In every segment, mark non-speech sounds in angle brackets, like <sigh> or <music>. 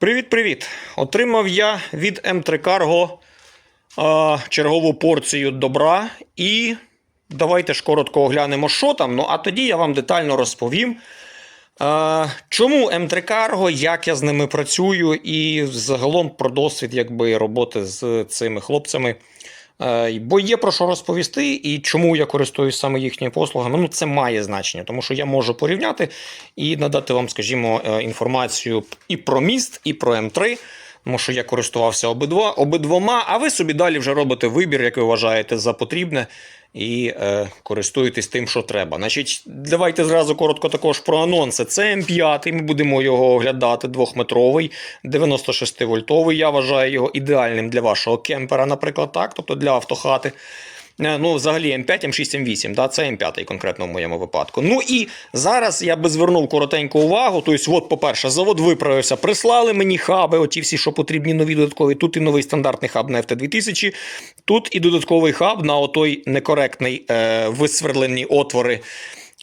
Привіт-привіт! Отримав я від М3 Cargo е, чергову порцію добра. І давайте ж коротко оглянемо, що там. Ну а тоді я вам детально розповім. е, чому М3 Cargo, як я з ними працюю, і загалом про досвід якби, роботи з цими хлопцями. Е, Бо є про що розповісти, і чому я користуюсь саме їхніми послугами. Ну, це має значення, тому що я можу порівняти і надати вам, скажімо, е, інформацію і про міст, і про М3. Тому що я користувався обидва, обидвома, а ви собі далі вже робите вибір, як ви вважаєте за потрібне, і е, користуєтесь тим, що треба. Значить, давайте зразу коротко також про анонси. Це М5, ми будемо його оглядати двохметровий, 96 вольтовий. Я вважаю його ідеальним для вашого кемпера, наприклад, так, тобто для автохати. Е, Ну, взагалі М5, М6, М8, да, це М5 конкретно в моєму випадку. Ну і зараз я би звернув коротеньку увагу. Тобто, от, по-перше, завод виправився, прислали мені хаби, оті всі, що потрібні, нові додаткові. Тут і новий стандартний хаб на FT2000, тут і додатковий хаб на отой некоректний е, висверлені отвори.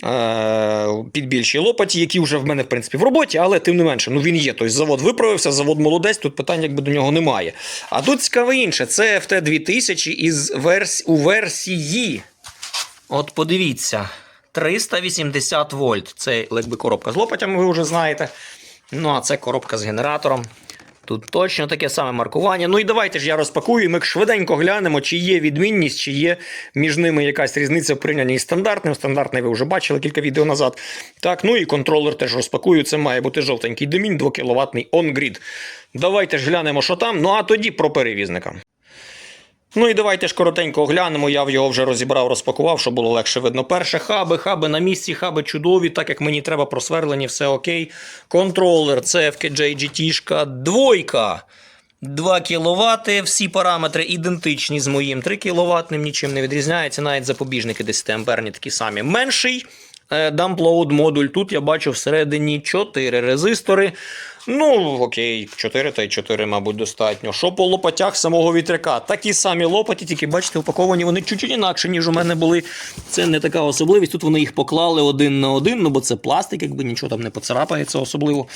Е, Під більші лопаті, які вже в мене, в принципі, в роботі, але тим не менше, ну він є. Тобто завод виправився, завод молодець, тут питань якби до нього немає. А тут цікаве інше: це FT2000 із верс... у версії. От подивіться, 380 вольт. Це якби коробка з лопатями, ви вже знаєте. Ну, а це коробка з генератором. Тут точно таке саме маркування. Ну і давайте ж я розпакую, і ми швиденько глянемо, чи є відмінність, чи є між ними якась різниця в порівнянні з стандартним. Стандартний ви вже бачили кілька відео назад. Так, ну і контролер теж розпакую. Це має бути жовтенький демін, 2 кВт on-grid. Давайте ж глянемо, що там. Ну а тоді про перевізника. Ну і давайте ж коротенько оглянемо. Я в його вже розібрав, розпакував, щоб було легше видно. Перше, хаби, хаби на місці, хаби чудові, так як мені треба просверлені, все окей. Контролер, CFK GT, двойка. 2 кВт, всі параметри ідентичні з моїм 3 кВт, нічим не відрізняється, навіть запобіжники 10 амперні такі самі. Менший е, дамплоуд модуль. Тут я бачу всередині 4 резистори. Ну, окей, 4 та й 4, мабуть, достатньо. Що по лопатях самого вітряка? Такі самі лопаті, тільки бачите, упаковані вони чуть-чуть інакше, ніж у мене були. Це не така особливість. Тут вони їх поклали один на один, ну бо це пластик, якби нічого там не поцарапається особливо.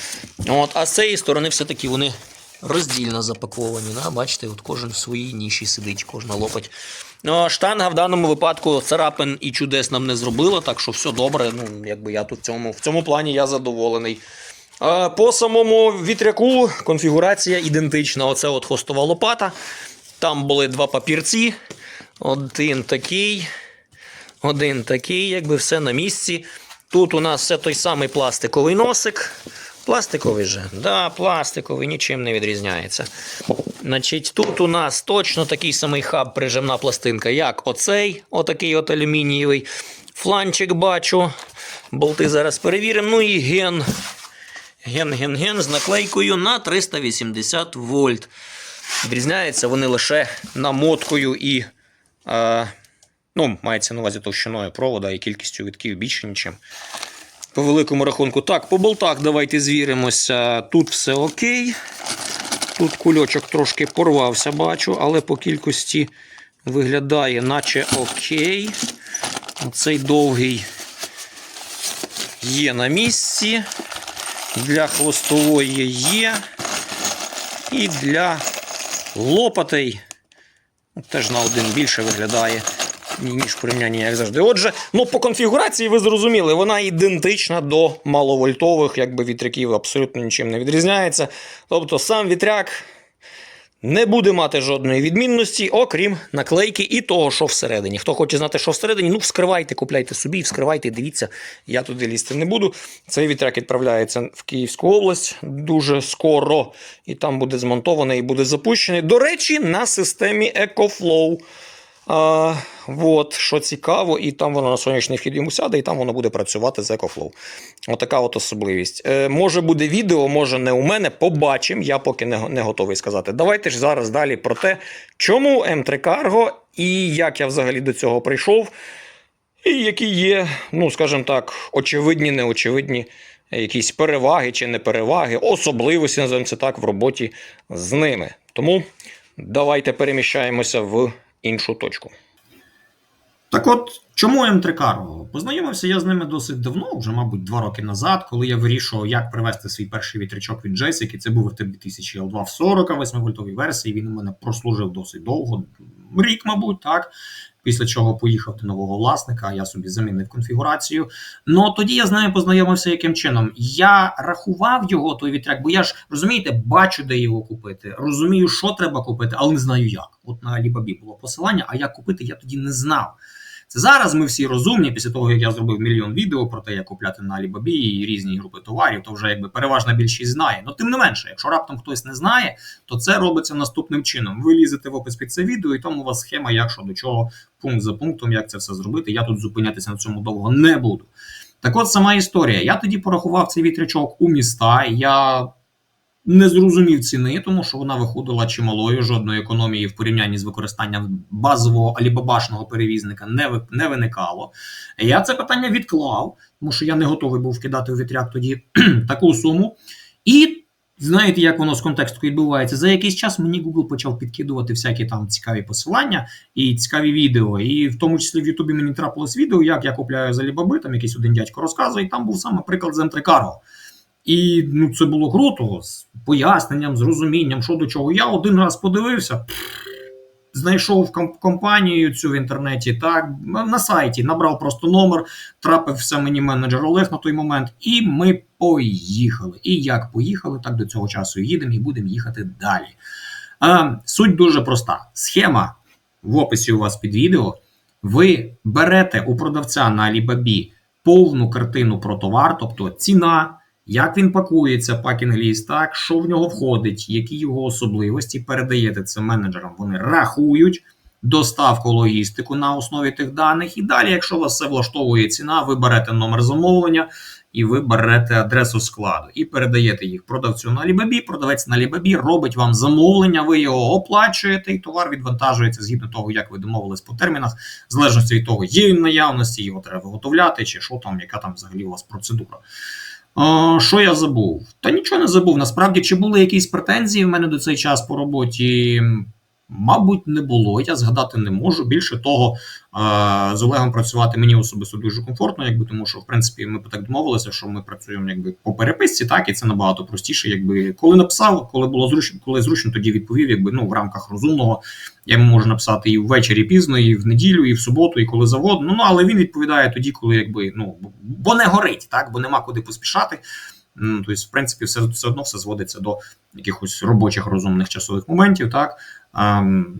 От, а з цієї сторони все-таки вони роздільно запаковані. Да? Бачите, от кожен в своїй ніші сидить, кожна лопать. Ну, штанга в даному випадку царапин і чудес нам не зробила, так що все добре. Ну, якби я тут в цьому, в цьому плані я задоволений. По самому вітряку конфігурація ідентична. Оце от хвостова лопата. Там були два папірці. Один такий, один такий, якби все на місці. Тут у нас все той самий пластиковий носик. Пластиковий же? Да, пластиковий, нічим не відрізняється. Значить, Тут у нас точно такий самий хаб, прижимна пластинка, як оцей, отакий от алюмінієвий. Фланчик бачу. Болти зараз перевіримо. Ну і ген. Ген-ген-ген з наклейкою на 380 вольт. Відрізняються вони лише намоткою і. Е, ну, мається на увазі товщиною провода і кількістю вітків більше нічим. По великому рахунку. Так, по болтах давайте звіримося. Тут все окей. Тут кульочок трошки порвався, бачу, але по кількості виглядає, наче окей. Оцей довгий є на місці. Для хвостової є. І для лопатей теж на один більше виглядає, ніж порівняння, як завжди. Отже, ну по конфігурації ви зрозуміли, вона ідентична до маловольтових, якби вітряків, абсолютно нічим не відрізняється. Тобто сам вітряк не буде мати жодної відмінності, окрім наклейки і того, що всередині. Хто хоче знати, що всередині, ну вскривайте, купляйте собі, вскривайте, дивіться. Я туди лізти не буду. Цей вітряк відправляється в Київську область дуже скоро. І там буде змонтований і буде запущений. До речі, на системі EcoFlow. А, от, що цікаво, і там воно на сонячний вхід йому сяде, і там воно буде працювати з EcoFlow. Отака от особливість. Е, може буде відео, може не у мене. Побачимо. Я поки не, не готовий сказати. Давайте ж зараз далі про те, чому М3 Cargo і як я взагалі до цього прийшов, і які є, ну, скажімо так, очевидні, неочевидні. Якісь переваги чи не переваги, особливості, називаємо це так, в роботі з ними. Тому давайте переміщаємося в іншу точку. Так от, чому М3 Cargo? Познайомився я з ними досить давно, вже, мабуть, два роки назад, коли я вирішував, як привести свій перший вітрячок від Джесіки. Це був rt 2000 l 2 в 48 вольтовій версії. Він у мене прослужив досить довго, рік, мабуть, так. Після чого поїхав до нового власника, я собі замінив конфігурацію. Ну тоді я з нею познайомився яким чином. Я рахував його той вітряк, бо я ж розумієте, бачу, де його купити. Розумію, що треба купити, але не знаю як. От на Alibaba було посилання, а як купити, я тоді не знав. Це зараз ми всі розумні, після того, як я зробив мільйон відео про те, як купляти на Alibaba і різні групи товарів, то вже якби переважна більшість знає. Ну тим не менше, якщо раптом хтось не знає, то це робиться наступним чином. Ви лізете в опис під це відео, і там у вас схема, як що до чого, пункт за пунктом, як це все зробити. Я тут зупинятися на цьому довго не буду. Так от сама історія. Я тоді порахував цей вітрячок у міста. Я не зрозумів ціни, тому що вона виходила чималою. Жодної економії в порівнянні з використанням базового алібабашного перевізника не не виникало. Я це питання відклав, тому що я не готовий був вкидати у вітряк тоді <clears throat> таку суму. І знаєте, як воно з контексту відбувається? За якийсь час мені Google почав підкидувати всякі там цікаві посилання і цікаві відео. І в тому числі в Ютубі мені трапилось відео, як я купляю за Alibaba, там якийсь один дядько розказує, і там був саме приклад з M3 Cargo. І ну, це було круто з поясненням, з розумінням, що до чого. Я один раз подивився, знайшов компанію цю в інтернеті, так, на сайті набрав просто номер, трапився мені менеджер Олег на той момент, і ми поїхали. І як поїхали, так до цього часу їдемо і будемо їхати далі. А, Суть дуже проста. Схема в описі у вас під відео. Ви берете у продавця на Alibaba повну картину про товар, тобто ціна. Як він пакується, пакінг-ліст, так, що в нього входить, які його особливості, передаєте це менеджерам, вони рахують доставку логістику на основі тих даних. І далі, якщо вас все влаштовує ціна, ви берете номер замовлення і ви берете адресу складу. І передаєте їх продавцю на Alibaba, Продавець на Alibaba робить вам замовлення, ви його оплачуєте, і товар відвантажується згідно того, як ви домовились по термінах, залежності від того, є він наявності, його треба виготовляти, чи що там, яка там взагалі у вас процедура. Що я забув? Та нічого не забув. Насправді, чи були якісь претензії в мене до цей час по роботі? Мабуть, не було. Я згадати не можу. Більше того, з Олегом працювати мені особисто дуже комфортно, якби тому, що в принципі ми так домовилися, що ми працюємо якби по переписці, так і це набагато простіше. Якби коли написав, коли було зручно, коли зручно, тоді відповів, якби ну в рамках розумного. Я йому можу написати і ввечері пізно, і в неділю, і в суботу, і коли завгодно. Ну але він відповідає тоді, коли якби ну бо не горить, так бо нема куди поспішати. Тобто, в принципі, все все одно все зводиться до якихось робочих розумних часових моментів, так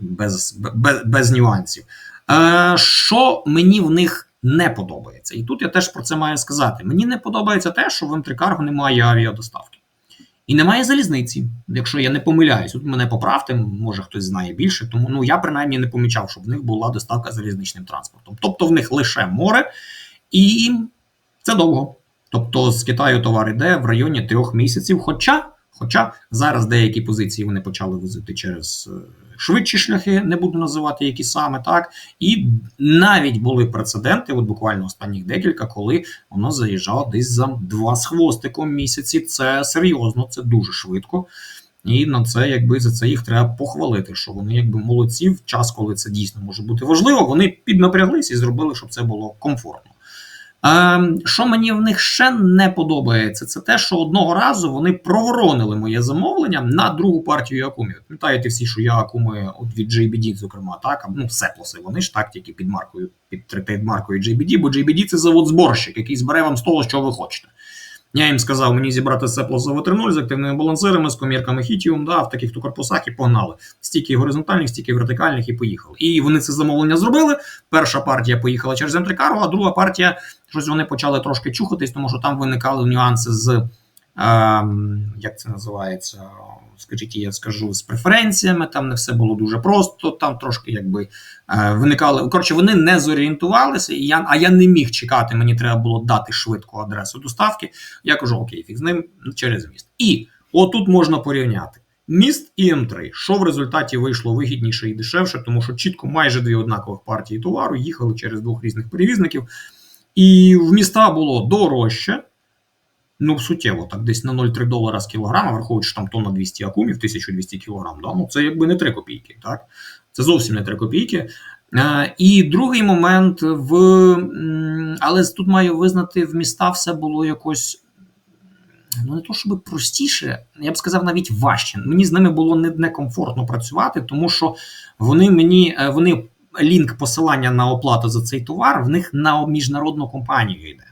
без без, без нюансів. Е, Що мені в них не подобається, і тут я теж про це маю сказати. Мені не подобається те, що в М3 немає авіадоставки. І немає залізниці, якщо я не помиляюсь. Тут мене поправте, може хтось знає більше, тому ну я принаймні не помічав, щоб в них була доставка залізничним транспортом. Тобто в них лише море, і це довго. Тобто з Китаю товар йде в районі трьох місяців. Хоча хоча зараз деякі позиції вони почали возити через е, швидші шляхи, не буду називати які саме так. І навіть були прецеденти, от буквально останніх декілька, коли воно заїжджало десь за два з хвостиком місяці. Це серйозно, це дуже швидко. І на це, якби за це їх треба похвалити, що вони якби молодці в час, коли це дійсно може бути важливо. Вони піднапряглись і зробили, щоб це було комфортно. Ем, що мені в них ще не подобається, це те, що одного разу вони проворонили моє замовлення на другу партію Акумі. Пам'ятаєте всі, що я Акуми от від JBD, зокрема, так, ну, сеплоси, вони ж так, тільки під маркою, під трейд-маркою JBD, бо JBD це завод зборщик, який збере вам з того, що ви хочете. Я їм сказав, мені зібрати Сеплосово 3.0 з активними балансирами, з комірками хітіум, да, в таких то корпусах і погнали. Стільки горизонтальних, стільки вертикальних, і поїхали. І вони це замовлення зробили. Перша партія поїхала через м а друга партія щось вони почали трошки чухатись, тому що там виникали нюанси з е, як це називається скажіть, я скажу з преференціями. Там не все було дуже просто. Там трошки якби е, виникали. Коротше, вони не зорієнтувалися, і я, а я не міг чекати. Мені треба було дати швидку адресу доставки. Я кажу, окей, фіг з ним через міст. І отут можна порівняти. Міст і М3, що в результаті вийшло вигідніше і дешевше, тому що чітко майже дві однакових партії товару їхали через двох різних перевізників, і в міста було дорожче, ну суттєво, так десь на 0,3 долара з кілограма, враховуючи там тонна 200 акумів, 1200 кілограм. Да? Ну це якби не 3 копійки. так? Це зовсім не 3 копійки. Е, І другий момент в але тут маю визнати, в міста все було якось. Ну, не то, щоб простіше, я б сказав, навіть важче. Мені з ними було не- некомфортно працювати, тому що вони мені е, вони лінк посилання на оплату за цей товар в них на міжнародну компанію йде.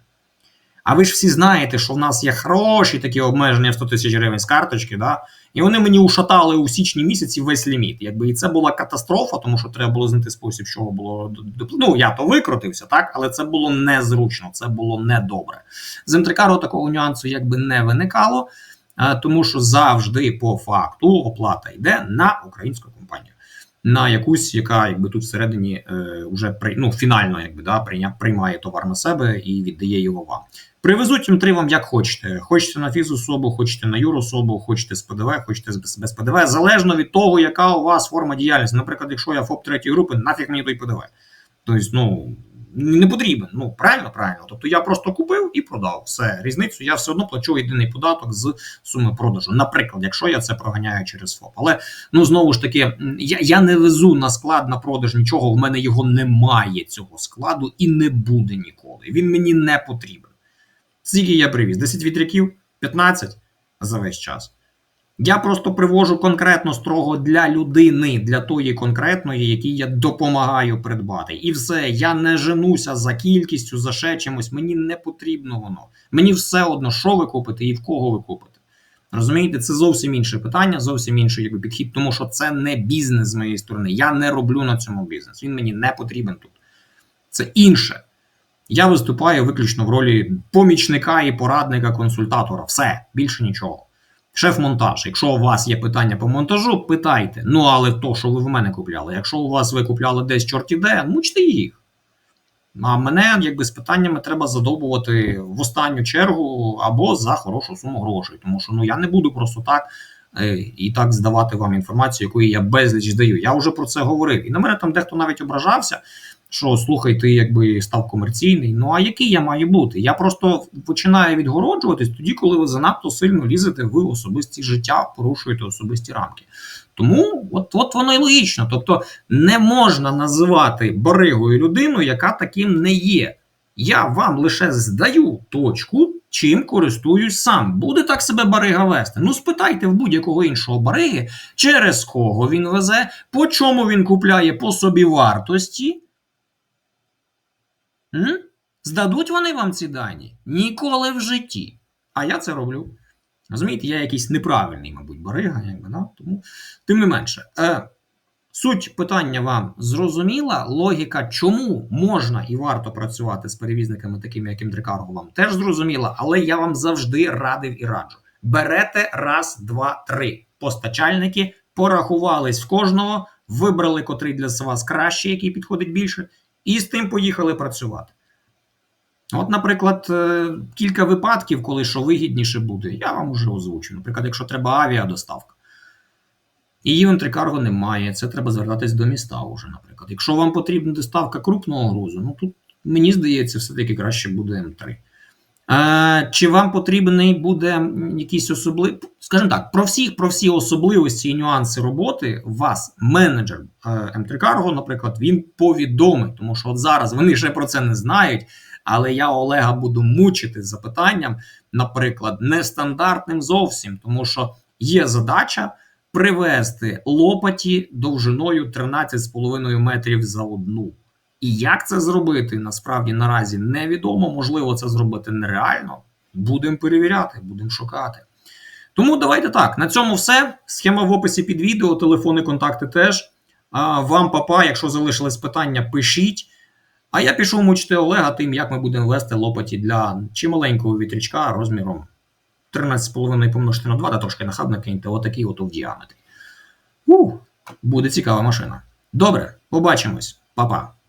А ви ж всі знаєте, що в нас є хороші такі обмеження в 100 тисяч гривень з карточки, да? і вони мені ушатали у січні місяці весь ліміт. Якби і це була катастрофа, тому що треба було знайти спосіб, чого було Ну, я то викрутився, так, але це було незручно, це було недобре. З М3Каро такого нюансу якби не виникало, тому що завжди по факту оплата йде на українську компанію. На якусь, яка якби тут всередині е, вже при, ну, фінально якби, да, прийня, приймає товар на себе і віддає його вам. Привезуть їм три вам як хочете. Хочете на фізособу, хочете на юрособу, хочете з ПДВ, хочете з- без ПДВ, залежно від того, яка у вас форма діяльності. Наприклад, якщо я ФОП третьої групи, нафіг мені той ПДВ. Тобто, ну не потрібен. Ну правильно, правильно. Тобто я просто купив і продав. Все, різницю я все одно плачу єдиний податок з суми продажу. Наприклад, якщо я це проганяю через ФОП. Але ну знову ж таки, я, я не везу на склад на продаж нічого. В мене його немає цього складу і не буде ніколи. Він мені не потрібен. Скільки я привіз? 10 вітряків? 15 за весь час. Я просто привожу конкретно строго для людини, для тої конкретної, якій я допомагаю придбати. І все, я не женуся за кількістю, за ще чимось. Мені не потрібно воно. Мені все одно, що ви купите і в кого ви купите. Розумієте, це зовсім інше питання, зовсім інший якби, підхід, тому що це не бізнес з моєї сторони. Я не роблю на цьому бізнес. Він мені не потрібен тут. Це інше. Я виступаю виключно в ролі помічника і порадника, консультатора. Все, більше нічого. Шеф-монтаж. Якщо у вас є питання по монтажу, питайте. Ну, але то, що ви в мене купляли. Якщо у вас ви купляли десь чорті де, мучте їх. А мене якби з питаннями треба задовбувати в останню чергу або за хорошу суму грошей. Тому що ну я не буду просто так е, і так здавати вам інформацію, якої я безліч здаю. Я вже про це говорив. І на мене там дехто навіть ображався, що слухай, ти якби став комерційний. Ну а який я маю бути? Я просто починаю відгороджуватись тоді, коли ви занадто сильно лізете в особисті життя, порушуєте особисті рамки. Тому от, от воно і логічно. Тобто не можна називати баригою людину, яка таким не є. Я вам лише здаю точку, чим користуюсь сам. Буде так себе барига вести. Ну, спитайте в будь-якого іншого бариги, через кого він везе, по чому він купляє по собі вартості. М? Здадуть вони вам ці дані? Ніколи в житті. А я це роблю. Розумієте, я якийсь неправильний, мабуть, барига, якби, да? тому тим не менше. Е, Суть питання вам зрозуміла. Логіка, чому можна і варто працювати з перевізниками, такими як Імдрикарго, вам теж зрозуміла, але я вам завжди радив і раджу. Берете раз, два, три. Постачальники порахувались в кожного, вибрали котрий для вас краще, який підходить більше, і з тим поїхали працювати. От, наприклад, е, кілька випадків, коли що вигідніше буде, я вам уже озвучу. Наприклад, якщо треба авіадоставка. Її в немає, це треба звертатись до міста вже, наприклад. Якщо вам потрібна доставка крупного грузу, ну тут, мені здається, все-таки краще буде М3. Чи вам потрібний буде якийсь особливий, скажімо так, про всі, про всі особливості і нюанси роботи вас менеджер е, М3 Cargo, наприклад, він повідомить, тому що от зараз вони ще про це не знають. Але я Олега буду мучити запитанням, наприклад, нестандартним зовсім, тому що є задача привезти лопаті довжиною 13,5 метрів за одну. І як це зробити, насправді наразі невідомо. Можливо, це зробити нереально. Будемо перевіряти, будемо шукати. Тому давайте так. На цьому все. Схема в описі під відео, телефони, контакти теж. А, вам, папа, якщо залишились питання, пишіть. А я пішов мучити Олега тим, як ми будемо вести лопаті для чималенького вітрячка розміром 13,5 помножити на 2, да трошки нахабно киньте, отакий от в діаметрі. Ух, буде цікава машина. Добре, побачимось, Па-па.